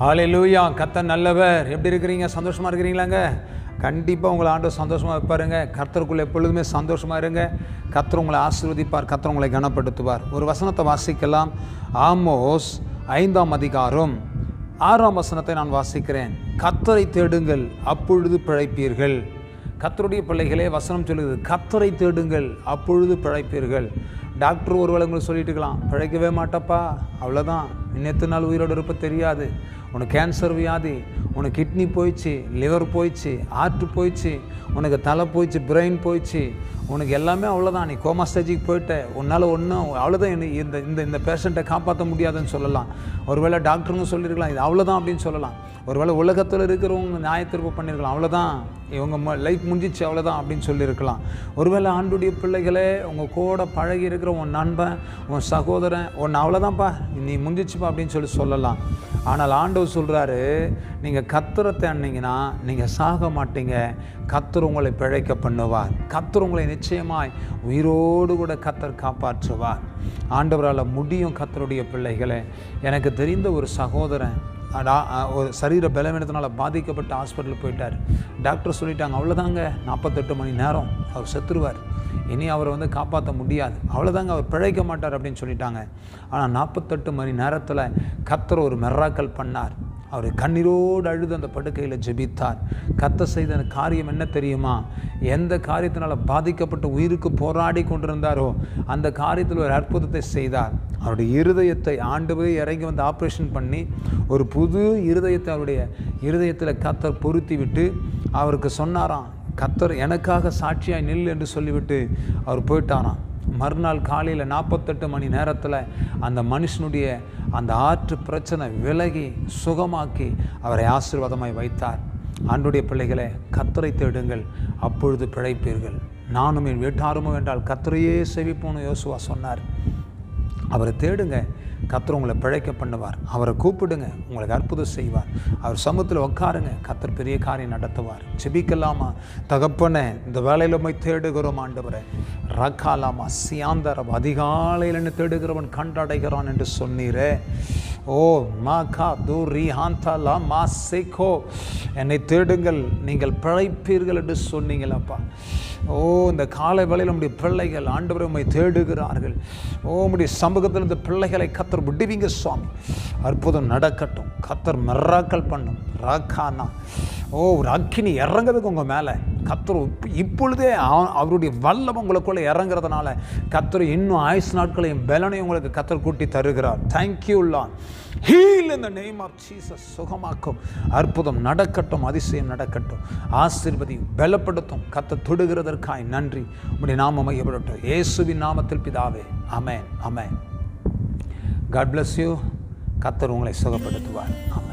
ஹalleluya கத்த நல்லவர். எப்படி இருக்கிறீங்க? சந்தோஷமாக இருக்கிறீங்களாங்க? கண்டிப்பாக உங்களை ஆண்டு சந்தோஷமாக வைப்பாருங்க. கர்த்தருக்குள்ளே எப்பொழுதுமே சந்தோஷமாக இருங்க. கர்த்தர் உங்களை ஆசீர்வதிப்பார். கர்த்தர் உங்களை கனப்படுத்துவார். ஒரு வசனத்தை வாசிக்கலாம். ஆமோஸ் ஐந்தாம் அதிகாரம். ஆறாம் வசனத்தை நான் வாசிக்கிறேன். கத்தரை தேடுங்கள் அப்பொழுது பிழைப்பீர்கள். கத்தருடைய பிள்ளைகளே வசனம் சொல்லுது. கத்தரை தேடுங்கள் அப்பொழுது பிழைப்பீர்கள். டாக்டர் ஒரு வேளை உங்களுக்கு சொல்லிட்டு இருக்கலாம். பிழைக்கவே மாட்டப்பா. அவ்வளோதான் நேற்று நாள் உயிரோடு இருப்ப தெரியாது. உனக்கு கேன்சர் வியாதி உனக்கு கிட்னி போயிடுச்சு லிவர் போயிடுச்சு ஹார்ட் போயிடுச்சு உனக்கு தலை போயிடுச்சு பிரெயின் போயிடுச்சு. உனக்கு எல்லாமே அவ்வளோதான் நீ கோமா ஸ்டேஜுக்கு போயிட்ட உன்னால் ஒன்றும் அவ்வளோதான் இந்த இந்த இந்த பேஷண்ட்டை காப்பாற்ற முடியாதுன்னு சொல்லலாம். ஒருவேளை டாக்டருங்க சொல்லியிருக்கலாம் இது அவ்வளோதான் அப்படின்னு சொல்லலாம். ஒருவேளை உலகத்தில் இருக்கிறவங்க நியாயத்திற்பு பண்ணியிருக்கலாம் அவ்வளோதான் இவங்க ம லைஃப் முடிஞ்சிச்சு அவ்வளோதான் அப்படின்னு சொல்லியிருக்கலாம். ஒருவேளை ஆண்டுடைய பிள்ளைகளே உங்கள் கூட பழகி இருக்கிற உன் நண்பன் உன் சகோதரன் உன் அவ்வளோதான்ப்பா நீ முடிஞ்சிச்சுப்பா அப்படின்னு சொல்லி சொல்லலாம். ஆனால் ஆண்டவர் சொல்கிறாரு நீங்கள் கத்துரை தேடினீங்கன்னா நீங்கள் சாக மாட்டீங்க. கத்தர் உங்களை பிழைக்க பண்ணுவார். கத்தர் உங்களை நிச்சயமாய் உயிரோடு கூட கத்தர் காப்பாற்றுவார். ஆண்டவரால் முடியும் கத்தருடைய பிள்ளைகளை. எனக்கு தெரிந்த ஒரு சகோதரன் ஒரு சரீர பலவீனத்தினால் பாதிக்கப்பட்ட ஹாஸ்பிட்டலுக்கு போயிட்டார். டாக்டர் சொல்லிட்டாங்க அவ்வளோதாங்க நாற்பத்தெட்டு மணி நேரம் அவர் செத்துருவார். இனி அவரை வந்து காப்பாற்ற முடியாது. அவ்வளோதாங்க அவர் பிழைக்க மாட்டார் அப்படின்னு சொல்லிட்டாங்க. ஆனால் நாற்பத்தெட்டு மணி நேரத்தில் கத்தர் ஒரு மெர்ராக்கல் பண்ணார். அவர் கண்ணீரோடு அழுது அந்த படுக்கையில் ஜெபித்தார். கத்த செய்த காரியம் என்ன தெரியுமா? எந்த காரியத்தினால் பாதிக்கப்பட்ட உயிருக்கு போராடி கொண்டிருந்தாரோ அந்த காரியத்தில் ஒரு அற்புதத்தை செய்தார். அவருடைய இருதயத்தை ஆண்டு போய் இறங்கி வந்து ஆப்ரேஷன் பண்ணி ஒரு புது இருதயத்தை அவருடைய இருதயத்தில் கத்தர் பொருத்தி விட்டு அவருக்கு சொன்னாராம் கத்தர் எனக்காக சாட்சியாய் நில் என்று சொல்லிவிட்டு அவர் போயிட்டாராம். மறுநாள் காலையில் நாற்பத்தெட்டு மணி நேரத்தில் அந்த மனுஷனுடைய அந்த ஆற்று பிரச்சனை விலகி சுகமாக்கி அவரை ஆசீர்வாதமாய் வைத்தார். ஆண்டுடைய பிள்ளைகளை கத்தரை தேடுங்கள். அப்பொழுது பிழைப்பீர்கள். நானும் என் வீட்டாருமோ என்றால் கத்தரையே செவிப்போன்னு யோசுவா சொன்னார். அவரை தேடுங்க. கத்தர் உங்களை பிழைக்க பண்ணுவார். அவரை கூப்பிடுங்க உங்களுக்கு அற்புதம் செய்வார். அவர் சமூகத்தில் உட்காருங்க கத்தர் பெரிய காரியம் நடத்துவார். செபிக்கலாமா தகப்பனே இந்த வேலையில் போய் தேடுகிறோம் ஆண்டவரை. ரக்காலாமா சியாந்தரம் அதிகாலையில் தேடுகிறவன் கண்டடைகிறான் என்று சொன்னீரே. ஓ மா கா தூ லா மா சேகோ. என்னை தேடுங்கள் நீங்கள் பிழைப்பீர்கள் என்று சொன்னீங்களப்பா. ஓ இந்த காலை வேளையில் நம்முடைய பிள்ளைகள் ஆண்டவர் உண்மை தேடுகிறார்கள். ஓ உம்முடைய சமூகத்தில் இந்த பிள்ளைகளை கத்தர் விடுவீங்க சுவாமி. அற்புதம் நடக்கட்டும். கத்தர் மெர்ராக்கள் பண்ணும். ராக்கானா. ஓ ஒரு அக்கினி இறங்குறதுக்கு உங்கள் மேலே. கத்தர் இப்பொழுதே அவருடைய வல்லம் உங்களுக்குள்ளே இறங்குறதுனால கத்தர் இன்னும் ஆயுசு நாட்களையும் பலனையும் உங்களுக்கு கத்தர் கூட்டி தருகிறார். தேங்க்யூலாம் ஹீல் இந்த நேம் ஆஃப் ஜீசஸ் சுகமாக்கும். அற்புதம் நடக்கட்டும் அதிசயம் நடக்கட்டும். ஆசிர்வதி பலப்படுத்தும். கத்த தொடுகிறதற்காய் நன்றி. உடைய நாமம் மையப்படட்டும் இயேசுவின் நாமத்தில் பிதாவே. அமேன் அமேன் காட் பிளஸ் யூ கத்தர் உங்களை சுகப்படுத்துவார். ஆமென்